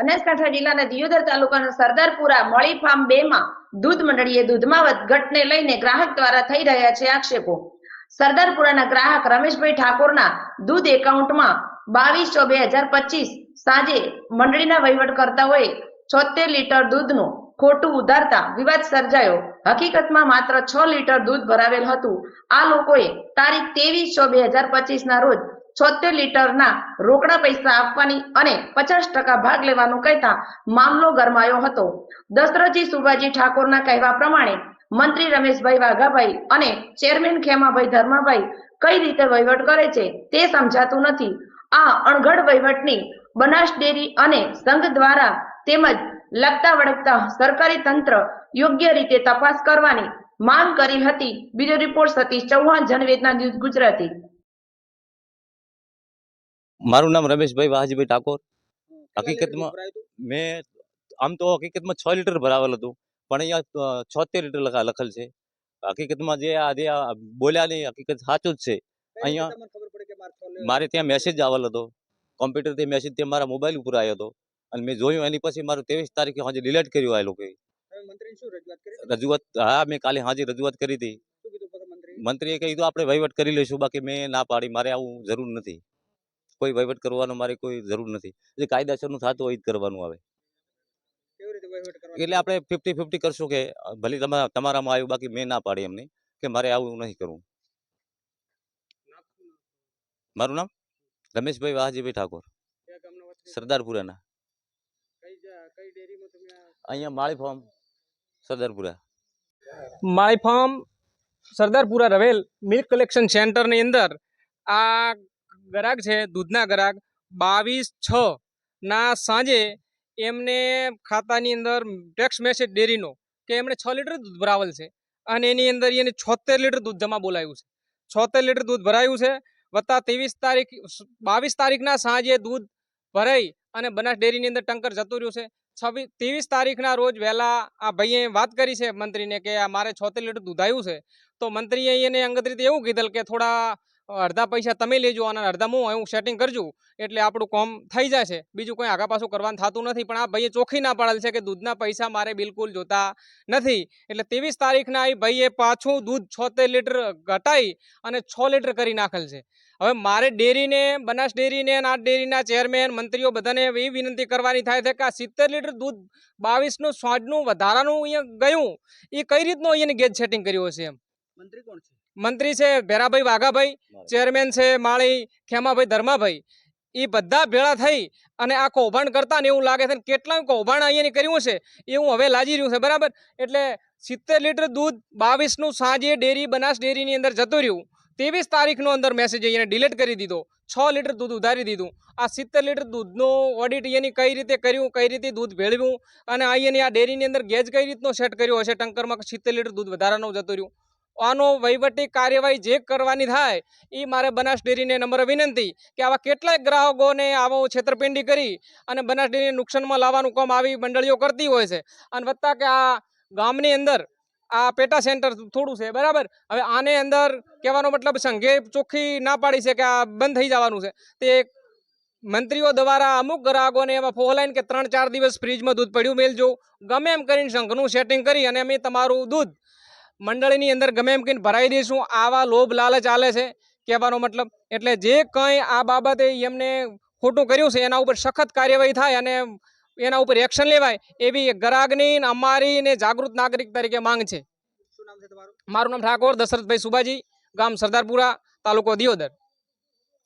બનાસકાંઠા જિલ્લાના દિયોદર તાલુકાના સરદારપુરા મળી ફાર્મ બે માં દૂધ મંડળીએ દૂધમાં વધઘટને લઈને ગ્રાહક દ્વારા થઈ રહ્યા છે આક્ષેપો. સરદારપુરાના ગ્રાહક રમેશભાઈ ઠાકોરના દૂધ એકાઉન્ટમાં બાવીસ ચો બે હજાર પચીસ સાંજે મંડળીના વહીવટકર્તાઓએ છોતેર લીટર દૂધનું ખોટું ઉધારતા વિવાદ સર્જાયો. હકીકતમાં માત્ર છ લીટર દૂધ ભરાવેલ હતું. આ લોકોએ તારીખ તેવીસ ચો બે હજાર પચીસ ના રોજ છોતેર લીટરના રોકડા પૈસા આપવાની અને પચાસ ટકા ભાગ લેવાનું કહેતા મામલો ગરમાયો હતો. દશરથજી સુભાજી ઠાકોરના કહેવા પ્રમાણે મંત્રી રમેશભાઈ વાઘાભાઈ અને ચેરમેન ખેમાભાઈ ધર્માભાઈ કઈ રીતે વહીવટ કરે છે તે સમજાતું નથી. આ અણઘડ વહીવટની બનાસ ડેરી અને સંઘ દ્વારા તેમજ લગતા વળગતા સરકારી તંત્ર યોગ્ય રીતે તપાસ કરવાની માંગ કરી હતી. બીજો રિપોર્ટ સતીશ ચૌહાણ, જનવેદના ન્યૂઝ ગુજરાતી. મારું નામ રમેશભાઈ વાહજીભાઈ ઠાકોર. હકીકતમાં મેં આમ તો હકીકતમાં છ લીટર ભરાવેલ હતું પણ અહીંયા છોતેર લીટર લખા લખેલ છે. હકીકતમાં જે આ જે બોલ્યા નહીં હકીકત સાચું જ છે. અહીંયા મારે ત્યાં મેસેજ આવેલ હતો. કોમ્પ્યુટરથી મેસેજ તે મારા મોબાઈલ ઉપર આવ્યો હતો. અને મેં જોયું એની પછી મારું ત્રેવીસ તારીખે હાજે ડિલેટ કર્યું આ લોકોએ. રજૂઆત હા મેં કાલે હાજે રજૂઆત કરી હતી. મંત્રીએ? કીધું આપણે વહીવટ કરી લઈશું બાકી મેં ના પાડી મારે આવું જરૂર નથી. કોઈ વહીવટ કરવાનો મારે કોઈ જરૂર નથી. જે કાયદાસરનું થતું હોય જ કરવાનું આવે. એટલે આપણે ફિફ્ટી ફિફ્ટી કરશું કે ભલે તમારા તમારામાં આવ્યું બાકી મેં ના પાડી એમને કે મારે આવું નહીં કરવું. મારું નામ? રમેશભાઈ વાહજીભાઈ ઠાકોર. સરદારપુરાના. અહીંયા માળી farm Sardarpura. My farm Sardarpura Ravel milk collection સેન્ટરની અંદર આ ગ્રાહક છે, દૂધના ગ્રાહક બાવીસ છ ના સાંજે એમને ખાતાની અંદર ટેક્સ મેસેજ ડેરીનો કે એમણે છ લીટર દૂધ ભરાવેલ છે અને એની અંદર એને છોતેર લીટર દૂધ જમા બોલાવ્યું છે. છોતેર લીટર દૂધ ભરાયું છે, વત્તા ત્રેવીસ તારીખ, બાવીસ તારીખના સાંજે દૂધ ભરાઈ અને બનાસ ડેરીની અંદર ટંકર જતું રહ્યું છે. છવ્વીસ ત્રેવીસ તારીખના રોજ વહેલા આ ભાઈએ વાત કરી છે મંત્રીને કે મારે છોતેર લીટર દૂધ આવ્યું છે. તો મંત્રીએ એને અંગત રીતે એવું કીધેલ કે થોડા અડધા પૈસા તમે લેજો અને અડધા હું હું સેટિંગ કરજો. એટલે આપણું કોમ થઈ જશે. બીજું કંઈ આગા પાછું કરવાનું થતું નથી. પણ આ ભાઈએ ચોખ્ખી ના પાડેલ છે કે દૂધના પૈસા મારે બિલકુલ જોતા નથી. એટલે ત્રેવીસ તારીખના એ ભાઈએ પાછું દૂધ છોતેર લીટર ઘટાઈ અને છ લીટર કરી નાખેલ છે. હવે મારે ડેરીને, બનાસ ડેરીને આ ડેરીના ચેરમેન, મંત્રીઓ બધાને એ વિનંતી કરવાની થાય છે કે આ સિત્તેર લીટર દૂધ બાવીસનું સ્વાદનું વધારાનું અહીંયા ગયું. એ કઈ રીતનું અહીંયાની ગેજ સેટિંગ કર્યું હશે એમ? મંત્રી કોણ છે? મંત્રી છે ભેરાભાઈ વાઘાભાઈ ચેરમેન છે માળી ખેમાભાઈ ધર્માભાઈ. એ બધા ભેળા થઈ અને આ કૌભાંડ કરતા ને એવું લાગે છે ને કેટલાય કૌભાંડ અહીંયાની કર્યું છે એ હું હવે લાજી રહ્યું છે બરાબર? એટલે સિત્તેર લીટર દૂધ બાવીસનું સાંજે ડેરી બનાસ ડેરીની અંદર જતું રહ્યું. ત્રેવીસ તારીખનો અંદર મેસેજ અહીંયા ડિલીટ કરી દીધો. છ લીટર દૂધ ઉધારી દીધું. આ સિત્તેર લીટર દૂધનું ઓડિટ એની કઈ રીતે કર્યું કઈ રીતે દૂધ ભેળવ્યું? અને અહીંયાની આ ડેરીની અંદર ગેજ કઈ રીતનો સેટ કર્યો હશે? ટંકરમાં સિત્તેર લીટર દૂધ વધારાનું જતું રહ્યું. આનો વહીવટી કાર્યવાહી જે કરવાની થાય એ મારે બનાસ ડેરીને નમ્ર વિનંતી કે આવા કેટલાય ગ્રાહકોને આવો છેતરપિંડી કરી અને બનાસ ડેરીને નુકસાનમાં લાવવાનું કામ આવી મંડળીઓ કરતી હોય છે. અને વત્તા કે આ ગામની અંદર આ પેટા સેન્ટર થોડું છે, બરાબર? હવે આને અંદર કહેવાનો મતલબ સંઘે ચોખ્ખી ના પાડી છે કે આ બંધ થઈ જવાનું છે. તે મંત્રીઓ દ્વારા અમુક ગ્રાહકોને એમાં ફોલાઈને કે ત્રણ ચાર દિવસ ફ્રીજમાં દૂધ પડ્યું મેલજો ગમે એમ કરીને સંઘનું સેટિંગ કરી અને અમે તમારું દૂધ મંડળીની અંદર ગમે એમ કરીને ભરાઈ દઈશું. આવા લોભ લાલચ ચાલે છે. કહેવાનો મતલબ એટલે જે કંઈ આ બાબતે એમને ખોટું કર્યું છે એના ઉપર સખત કાર્યવાહી થાય અને એના ઉપર એક્શન લેવાય એવી ગરાગની અમારી ને જાગૃત નાગરિક તરીકે માંગ છે. મારું નામ ઠાકોર દશરથભાઈ સુભાજી ગામ સરદારપુરા તાલુકો દિયોદર.